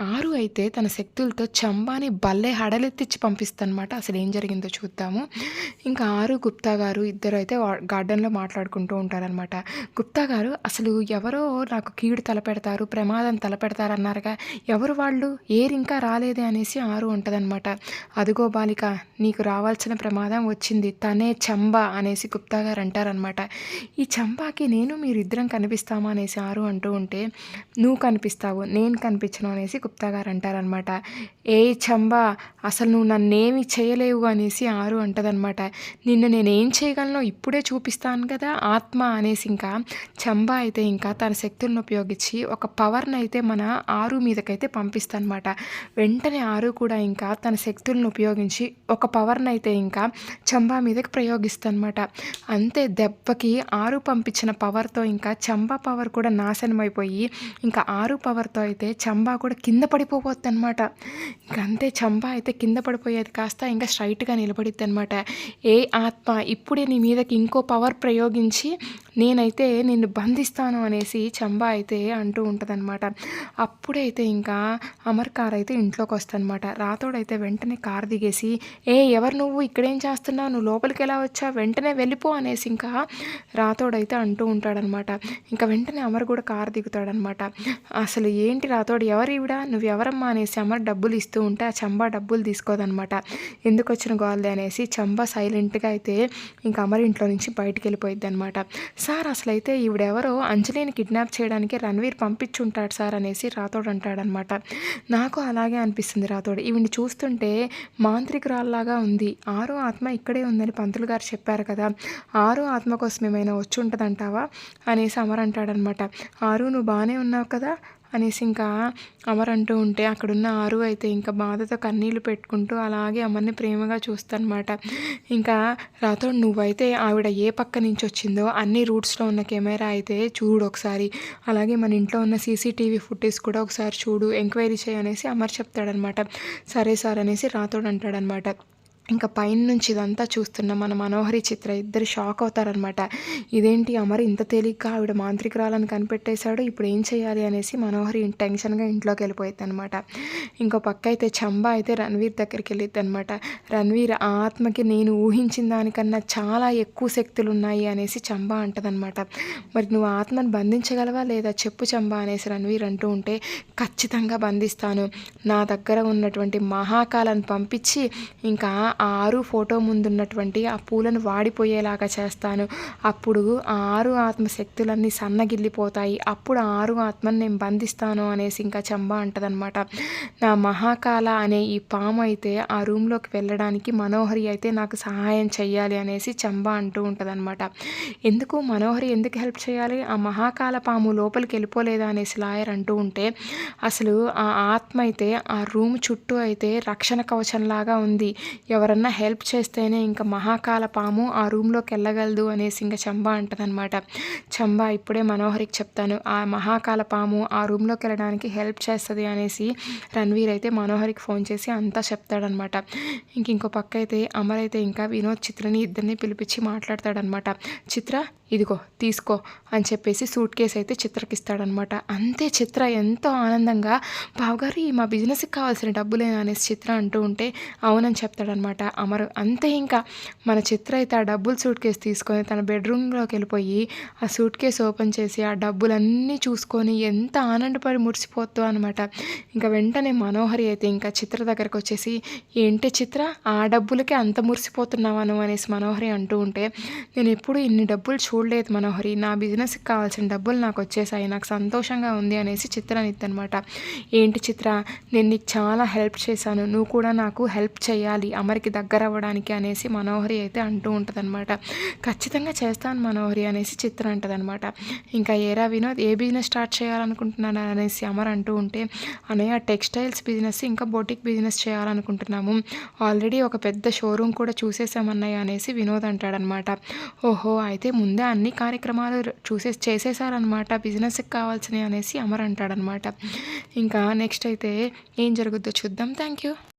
ఆరు అయితే తన శక్తులతో చంబాని భలే హడలెత్తిచ్చి పంపిస్తానమాట అసలు ఏం జరిగిందో చూద్దాము. ఇంకా ఆరు గుప్తా గారు ఇద్దరు అయితే గార్డెన్లో మాట్లాడుకుంటూ ఉంటారనమాట గుప్తా గారు అసలు ఎవరో నాకు కీడు తలపెడతారు ప్రమాదం తలపెడతారు అన్నారుగా ఎవరు వాళ్ళు? ఏరు ఇంకా రాలేదే అనేసి ఆరు ఉంటుందన్నమాట అదిగో బాలిక నీకు రావాల్సిన ప్రమాదం వచ్చింది. తనే చంబా అనేసి గుప్తా గారు అంటారనమాట ఈ చంబాకి నేను మీరిద్దరం కనిపిస్తామా అనేసి ఆరు అంటూ ఉంటే నువ్వు కనిపిస్తావు నేను కనిపించను అనేసి గుప్తా గారు అంటారనమాట ఏ చంబా అసలు నువ్వు నన్నేమి చేయలేవు అనేసి ఆరు అంటదనమాట. నిన్ను నేను ఏం చేయగలను ఇప్పుడే చూపిస్తాను కదా ఆత్మ అనేసి ఇంకా చంబా అయితే ఇంకా తన శక్తులను ఉపయోగించి ఒక పవర్ని అయితే మన ఆరు మీదకైతే పంపిస్తానమాట. వెంటనే ఆరు కూడా ఇంకా తన శక్తులను ఉపయోగించి ఒక పవర్ని అయితే ఇంకా చంబా మీదకి ప్రయోగిస్తానమాట. అంతే దెబ్బకి ఆరు పంపించిన పవర్తో ఇంకా చంబా పవర్ కూడా నాశనం అయిపోయి ఇంకా ఆరు పవర్తో అయితే చంబా కూడా కింద కింద పడిపోవద్దు అనమాట ఇంకంతే చంప అయితే కింద పడిపోయేది కాస్త ఇంకా స్ట్రైట్గా నిలబడిద్ది అనమాట ఏ ఆత్మ ఇప్పుడే నీ మీదకి ఇంకో పవర్ ప్రయోగించి నేనైతే నిన్ను బంధిస్తాను అనేసి చంబా అయితే అంటూ ఉంటుందన్నమాట. అప్పుడైతే ఇంకా అమర్ కార్ అయితే ఇంట్లోకి వస్తుందన్నమాట రాతోడైతే వెంటనే కార్ దిగేసి ఏ ఎవరు నువ్వు? ఇక్కడేం చేస్తున్నావు? నువ్వు లోపలికి ఎలా వచ్చా వెంటనే వెళ్ళిపో అనేసి ఇంకా రాతోడైతే అంటూ ఉంటాడనమాట ఇంకా వెంటనే అమర్ కూడా కార్ దిగుతాడనమాట అసలు ఏంటి రాతోడు ఎవరు ఇవిడ నువ్వు ఎవరమ్మా? అనేసి అమర్ డబ్బులు ఇస్తూ ఉంటే ఆ చంబా డబ్బులు తీసుకోదనమాట ఎందుకు వచ్చిన గోల్ది? అనేసి చంబా సైలెంట్గా అయితే ఇంకా అమర్ ఇంట్లో నుంచి బయటికి వెళ్ళిపోయిద్ది అనమాట సార్ అసలు అయితే ఈవిడెవరో అంజలిని కిడ్నాప్ చేయడానికి రణవీర్ పంపించుంటాడు సార్ అనేసి రాథోడ్ అంటాడనమాట. నాకు అలాగే అనిపిస్తుంది రాథోడ్. ఈవిని చూస్తుంటే మాంత్రికురాల్లాగా ఉంది. ఆరో ఆత్మ ఇక్కడే ఉందని పంతులు గారు చెప్పారు కదా. ఆరో ఆత్మ కోసం ఏమైనా వచ్చి ఉంటుందంటావా అనేసి అమర్ అంటాడనమాట ఆరు నువ్వు బాగానే ఉన్నావు కదా? అనేసి ఇంకా అమర్ అంటూ ఉంటే అక్కడున్న ఆరు అయితే ఇంకా బాధతో కన్నీళ్ళు పెట్టుకుంటూ అలాగే అమర్ని ప్రేమగా చూస్తానమాట. ఇంకా రాతో నువ్వైతే ఆవిడ ఏ పక్క నుంచి వచ్చిందో అన్ని రూట్స్లో ఉన్న కెమెరా అయితే చూడు ఒకసారి. అలాగే మన ఇంట్లో ఉన్న సీసీటీవీ ఫుటేజ్ కూడా ఒకసారి చూడు ఎంక్వైరీ చేయనేసి అమర్ చెప్తాడనమాట. సరే సార్ అనేసి రాతోడు అంటాడనమాట. ఇంకా పైన నుంచి ఇదంతా చూస్తున్న మన మనోహరి చిత్ర ఇద్దరు షాక్ అవుతారనమాట ఇదేంటి అమర్ ఇంత తేలిగ్గా ఆవిడ మాంత్రికురాలను కనిపెట్టేశాడు? ఇప్పుడు ఏం చేయాలి అనేసి మనోహరి టెన్షన్గా ఇంట్లోకి వెళ్ళిపోయింది అనమాట ఇంకో పక్క అయితే చంబా అయితే రణవీర్ దగ్గరికి వెళ్ళిద్ది అనమాట రణవీర్ ఆత్మకి నేను ఊహించిన దానికన్నా చాలా ఎక్కువ శక్తులు ఉన్నాయి అనేసి చంబా అంటదనమాట మరి నువ్వు ఆత్మను బంధించగలవా లేదా చెప్పు చంబా అనేసి రణవీర్ అంటూ ఉంటే ఖచ్చితంగా బంధిస్తాను. నా దగ్గర ఉన్నటువంటి మహాకాలను పంపించి ఇంకా ఆ ఆరు ఫోటో ముందున్నటువంటి ఆ పూలను వాడిపోయేలాగా చేస్తాను. అప్పుడు ఆ ఆరు ఆత్మశక్తులన్నీ సన్నగిల్లిపోతాయి. అప్పుడు ఆరు ఆత్మను నేను బంధిస్తాను అనేసి ఇంకా చంబా అంటదనమాట నా మహాకాల అనే ఈ పాము అయితే ఆ రూమ్లోకి వెళ్ళడానికి మనోహరి అయితే నాకు సహాయం చెయ్యాలి అనేసి చంబా అంటూ ఉంటుందన్నమాట. ఎందుకు? మనోహరి ఎందుకు హెల్ప్ చేయాలి ఆ మహాకాల పాము లోపలికి వెళ్ళిపోలేదా అనేసి లాయర్ అంటూ ఉంటే అసలు ఆ ఆత్మ అయితే ఆ రూమ్ చుట్టూ అయితే రక్షణ కవచంలాగా ఉంది. ఎవరు ఎవరన్నా హెల్ప్ చేస్తేనే ఇంకా మహాకాల పాము ఆ రూమ్లోకి వెళ్ళగలదు అనేసి ఇంకా చంబా అంటదనమాట చంబా ఇప్పుడే మనోహరికి చెప్తాను ఆ మహాకాల పాము ఆ రూమ్లోకి వెళ్ళడానికి హెల్ప్ చేస్తుంది అనేసి రణవీర్ అయితే మనోహరికి ఫోన్ చేసి అంతా చెప్తాడనమాట ఇంక ఇంకో పక్క అయితే అమర్ అయితే ఇంకా వినోద్ చిత్రని ఇద్దరిని పిలిపించి మాట్లాడతాడనమాట చిత్ర ఇదిగో తీసుకో అని చెప్పేసి సూట్ కేసు అయితే చిత్రకిస్తాడనమాట. అంతే చిత్ర ఎంతో ఆనందంగా బావగారు మా బిజినెస్కి కావాల్సిన డబ్బులేనా అనేసి చిత్ర అంటూ ఉంటే అవునని చెప్తాడనమాట. అమరు అంతే ఇంకా మన చిత్ర అయితే ఆ డబ్బులు సూట్ కేసు తీసుకొని తన బెడ్రూమ్లోకి వెళ్ళిపోయి ఆ సూట్ కేసు ఓపెన్ చేసి ఆ డబ్బులన్నీ చూసుకొని ఎంత ఆనందపడి మురిసిపోతూ అనమాట. ఇంకా వెంటనే మనోహరి అయితే ఇంకా చిత్ర దగ్గరకు వచ్చేసి ఏంటి చిత్ర ఆ డబ్బులకే అంత మురిసిపోతున్నావాను అనేసి మనోహరి అంటూ ఉంటే నేను ఎప్పుడు ఇన్ని డబ్బులు చూ చూడలేదు మనోహరి. నా బిజినెస్కి కావాల్సిన డబ్బులు నాకు వచ్చేసాయి నాకు సంతోషంగా ఉంది అనేసి చిత్రానిద్ది అనమాట ఏంటి చిత్ర? నేను నీకు చాలా హెల్ప్ చేశాను. నువ్వు కూడా నాకు హెల్ప్ చేయాలి. అమరికి దగ్గర అవ్వడానికి అనేసి మనోహరి అయితే అంటూ ఉంటుందన్నమాట. ఖచ్చితంగా చేస్తాను మనోహరి అనేసి చిత్ర అంటదనమాట ఇంకా ఏరా వినోద్ ఏ బిజినెస్ స్టార్ట్ చేయాలనుకుంటున్నాను అనేసి అమర్ అంటూ ఉంటే అనయ్య టెక్స్టైల్స్ బిజినెస్ ఇంకా బొటిక్ బిజినెస్ చేయాలనుకుంటున్నాము. ఆల్రెడీ ఒక పెద్ద షోరూమ్ కూడా చూసేసామన్నయ్య అనేసి వినోద్ అంటాడనమాట ఓహో అయితే ముందే అన్ని కార్యక్రమాలు చూసే చేసేసారనమాట బిజినెస్కి కావాల్సినవి అనేసి అమర్ అంటాడనమాట ఇంకా నెక్స్ట్ అయితే ఏం జరుగుద్దో చూద్దాం. Thank you